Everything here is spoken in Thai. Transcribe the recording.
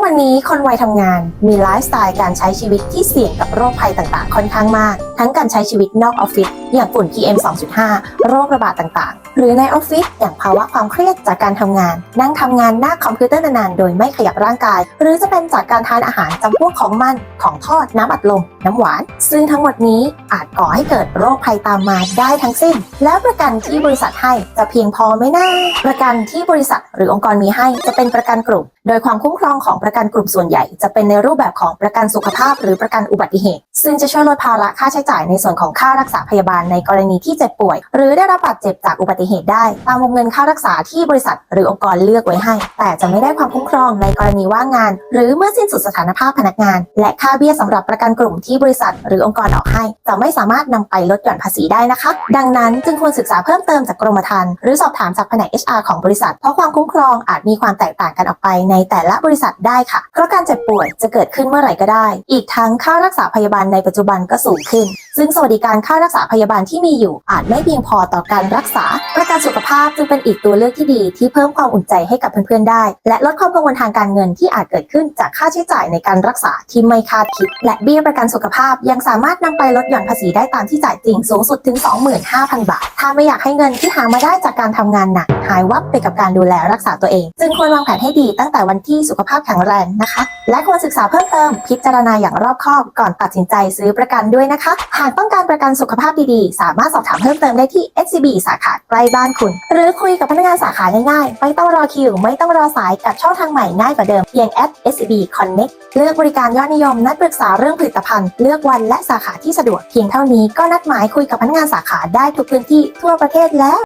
กวันนี้คนวัยทำงานมีไลฟ์สไตล์การใช้ชีวิตที่เสี่ยงกับโรคภัยต่างๆ ค่อนข้างมาก ทั้งการใช้ชีวิตนอกออฟฟิศ อย่างฝุ่น PM 2.5 โรคระบาดต่างๆ หรือในออฟฟิศอย่างภาวะความเครียดจากการทำงาน นั่งทำงานหน้าคอมพิวเตอร์นานๆ โดยไม่ขยับร่างกาย หรือจะเป็นจากการทานอาหารจำพวกของมัน ของทอด น้ำอัดลม น้ำหวาน ซึ่งทั้งหมดนี้อาจก่อให้เกิดโรคภัยตามมาได้ทั้งสิ้น แล้วประกันที่บริษัทให้จะเพียงพอไหมนะประกันที่บริษัทหรือองค์กรมีให้จะเป็นประกันกลุ่ม โดยความคุ้มครองของประกันกลุ่มส่วนใหญ่ จะเป็นในรูปแบบของประกันสุขภาพ หรือประกันอุบัติเหตุ ซึ่งจะช่วยลดภาระค่าใช้จ่ายในส่วนของค่ารักษาพยาบาลในกรณีที่เจ็บป่วย หรือได้รับบาดเจ็บจากอุบัติเหตุได้ ตามวงเงินค่ารักษาที่บริษัท หรือองค์กรเลือกไว้ให้ แต่จะไม่ได้ความคุ้มครองในกรณีว่างงาน หรือเมื่อสิ้นสุดสถานภาพพนักงาน และค่าเบี้ยสำหรับประกันกลุ่มที่บริษัท หรือองค์กรออกให้ จะไม่สามารถนำไปลดหย่อนภาษีได้นะคะ ดังนั้นจึงควรศึกษาเพิ่มเติมจากกรมธรรม์หรือสอบถามจากแผนก HR ของบริษัท เพราะความคุ้มครองอาจมีความแตกต่างกันออกไปในแต่ละบริษัทได้ค่ะ เพราะการเจ็บป่วยจะเกิดขึ้นเมื่อไหร่ก็ได้ อีกทั้งค่ารักษาพยาบาลในปัจจุบันก็สูงขึ้นซึ่งสวัสดิการค่ารักษาพยาบาลที่มีอยู่อาจไม่เพียงพอต่อการรักษา ประกันสุขภาพจึงเป็นอีกตัวเลือกที่ดีที่เพิ่มความอุ่นใจให้กับเพื่อนๆได้ และลดความกังวลทางการเงินที่อาจเกิดขึ้นจากค่าใช้จ่ายในการรักษาที่ไม่คาดคิด และเบี้ยประกันสุขภาพยังสามารถนำไปลดหย่อนภาษีได้ตามที่จ่ายจริงสูงสุดถึง 25,000 บาท ถ้าไม่อยากให้เงินที่หามาได้จากการทำงานหนักหายวับไปกับการดูแลรักษาตัวเอง จึงควรวางแผนให้ดีตั้งแต่วันที่สุขภาพแข็งแรงนะคะ และควรศึกษาเพิ่มเติมพิจารณาอย่างรอบคอบก่อนตัดสินใจซื้อประกันด้วยนะคะ หากต้องการประกันสุขภาพดีๆ สามารถสอบถามเพิ่มเติมได้ที่ SCB สาขาใกล้บ้านคุณ หรือคุยกับพนักงานสาขาง่ายๆ ไม่ต้องรอคิว ไม่ต้องรอสายกับช่องทางใหม่ง่ายกว่าเดิมเพียง SCB Connect เลือกบริการยอดนิยม นัดปรึกษาเรื่องผลิตภัณฑ์ เลือกวันและสาขาที่สะดวกเพียงเท่านี้ก็นัดหมายคุยกับพนักงานสาขาได้ทุกพื้นที่ทั่วประเทศแล้ว